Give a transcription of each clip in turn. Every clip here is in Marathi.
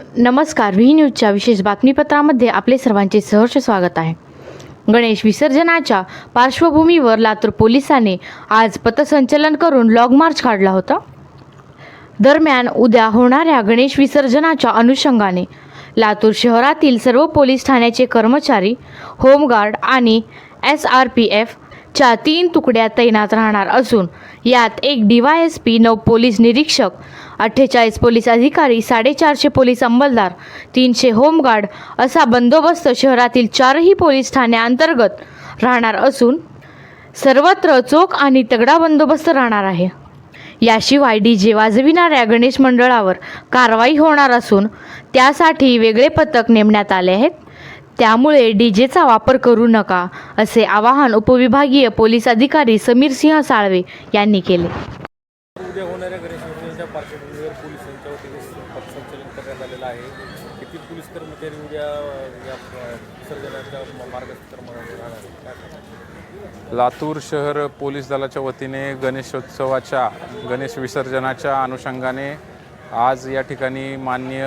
नमस्कार व्ही न्यूजच्या विशेष बातमीपत्रामध्ये आपले सर्वांचे सहर्ष स्वागत आहे. गणेश विसर्जनाच्या पार्श्वभूमीवर लातूर पोलिसांनी आज पथसंचलन करून लॉग मार्च काढला होता. दरम्यान उद्या होणाऱ्या गणेश विसर्जनाच्या अनुषंगाने लातूर शहरातील सर्व पोलीस ठाण्याचे कर्मचारी होमगार्ड आणि एस आर पी एफ च्या तीन तुकड्या तैनात राहणार असून यात एक डी वाय एस पी नऊ पोलीस निरीक्षक अठ्ठेचाळीस पोलीस अधिकारी साडेचारशे पोलीस अंमलदार तीनशे होमगार्ड असा बंदोबस्त शहरातील चारही पोलीस ठाण्याअंतर्गत राहणार असून सर्वत्र चोख आणि तगडा बंदोबस्त राहणार आहे. याशिवाय डी जे वाजविणाऱ्या गणेश मंडळावर कारवाई होणार असून त्यासाठी वेगळे पथक नेमण्यात आले आहेत. त्यामुळे डी जेचा वापर करू नका असे आवाहन उपविभागीय पोलीस अधिकारी समीर सिंह साळवे यांनी केले उद्या होणाऱ्या गणेश विसर्जनाच्या पार्श्वभूमीवर पोलिसांच्या वतीने पथसंचलन झालेला आहे. किती पोलीस कर्मचारी उद्या या विसर्जनाच्या मार्गक्रमणावर राहणार लातूर शहर पोलीस दलाच्या वतीने गणेशोत्सवाच्या गणेश विसर्जनाच्या अनुषंगाने आज या ठिकाणी माननीय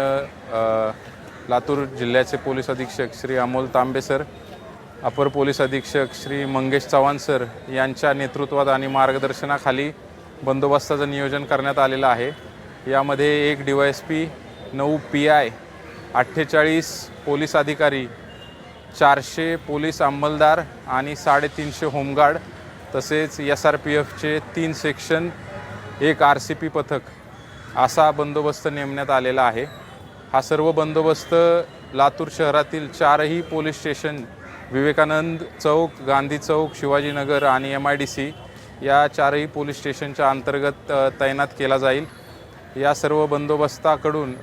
लातूर जिल्ह्याचे पोलीस अधीक्षक श्री अमोल तांबे सर अपर पोलीस अधीक्षक श्री मंगेश चव्हाण सर यांच्या नेतृत्वात आणि मार्गदर्शनाखाली बंदोबस्ताचं नियोजन करण्यात आलेलं आहे. यामध्ये एक डी वाय एस पी नऊ पी आय अठ्ठेचाळीस पोलीस अधिकारी चारशे पोलीस अंमलदार आणि साडेतीनशे होमगार्ड तसेच एस आर पी एफचे तीन सेक्शन एक आर सी पी पथक असा बंदोबस्त नेमण्यात आलेला आहे. हा सर्व बंदोबस्त लातूर शहरातील चारही पोलीस स्टेशन विवेकानंद चौक गांधी चौक शिवाजीनगर आणि एम आय डी सी या चारही पोलीस स्टेशनच्या अंतर्गत तैनात केला जाईल. या सर्व बंदोबस्ताकडून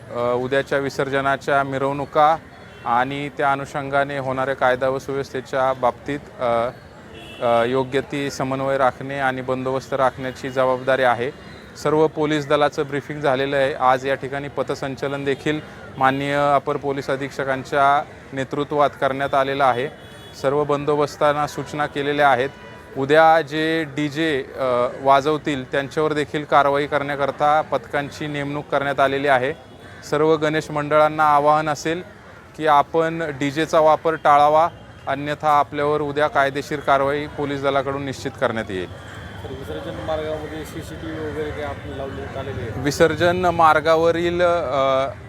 उद्याच्या विसर्जनाच्या मिरवणुका आणि त्या अनुषंगाने होणाऱ्या कायदा व सुव्यवस्थेच्या बाबतीत योग्य ती समन्वय राखणे आणि बंदोबस्त राखण्याची जबाबदारी आहे. सर्व पोलीस दलाचं ब्रीफिंग झालेलं आहे. आज या ठिकाणी पथसंचलन देखील माननीय अपर पोलीस अधीक्षकांच्या नेतृत्वात करण्यात आलेलं आहे. सर्व बंदोबस्तांना सूचना केलेल्या आहेत. उद्या जे डी जे वाजवतील त्यांच्यावर देखील कारवाई करण्याकरता पथकांची नेमणूक करण्यात आलेली आहे. सर्व गणेश मंडळांना आवाहन असेल की आपण डी जेचा वापर टाळावा अन्यथा आपल्यावर उद्या कायदेशीर कारवाई पोलीस दलाकडून निश्चित करण्यात येईल. विसर्जन मार्गामध्ये सी सी टी व्ही वगैरे काही आपण लावले आलेले विसर्जन मार्गावरील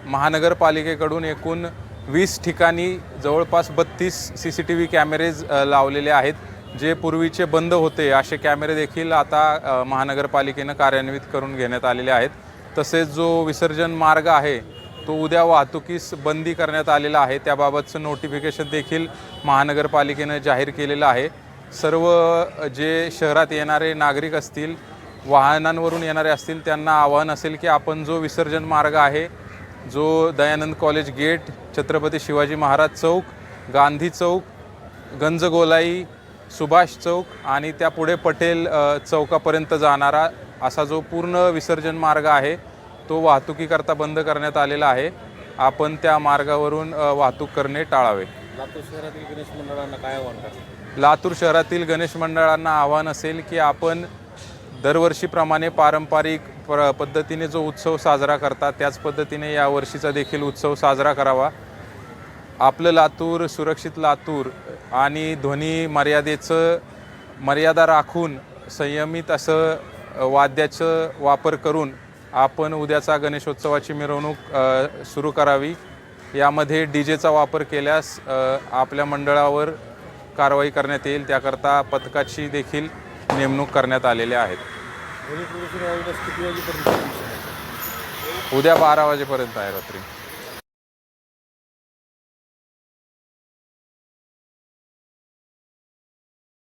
महानगरपालिकेकडून एकूण वीस ठिकाणी जवळपास बत्तीस C C T V cameras लावलेले आहेत. जे पूर्वीचे बंद होते असे कॅमेरे देखील आता महानगरपालिकेनं कार्यान्वित करून घेण्यात आलेले आहेत. तसेच जो विसर्जन मार्ग आहे तो उद्या वाहतुकीस बंदी करण्यात आलेला आहे. त्याबाबतचं नोटिफिकेशन देखील महानगरपालिकेनं जाहीर केलेलं आहे. सर्व जे शहरात येणारे नागरिक असतील वाहनांवरून येणारे असतील त्यांना आवाहन असेल की आपण जो विसर्जन मार्ग आहे जो दयानंद कॉलेज गेट छत्रपती शिवाजी महाराज चौक गांधी चौक गंजगोलाई सुभाष चौक आणि त्यापुढे पटेल अ, चौकापर्यंत जाणारा असा जो पूर्ण विसर्जन मार्ग आहे तो वाहतुकीकरता बंद करण्यात आलेला आहे. आपण त्या मार्गावरून वाहतूक करणे टाळावे. लातूर शहरातील गणेश मंडळांना काय आव्हान करतात लातूर शहरातील गणेश मंडळांना आव्हान असेल की आपण दरवर्षीप्रमाणे पारंपरिक प्र पद्धतीने जो उत्सव साजरा करतात त्याच पद्धतीने या वर्षीचा देखील उत्सव साजरा करावा. आपलं लातूर सुरक्षित लातूर आणि ध्वनी मर्यादेचं मर्यादा राखून संयमित असं वाद्याचं वापर करून आपण उद्याचा गणेशोत्सवाची मिरवणूक सुरू करावी. यामध्ये डी जेचा वापर केल्यास आपल्या मंडळावर कारवाई करण्यात येईल. त्याकरता पथकाची देखील नेमणूक करण्यात आलेल्या आहेत उद्या बारा वाजेपर्यंत आहे रात्री.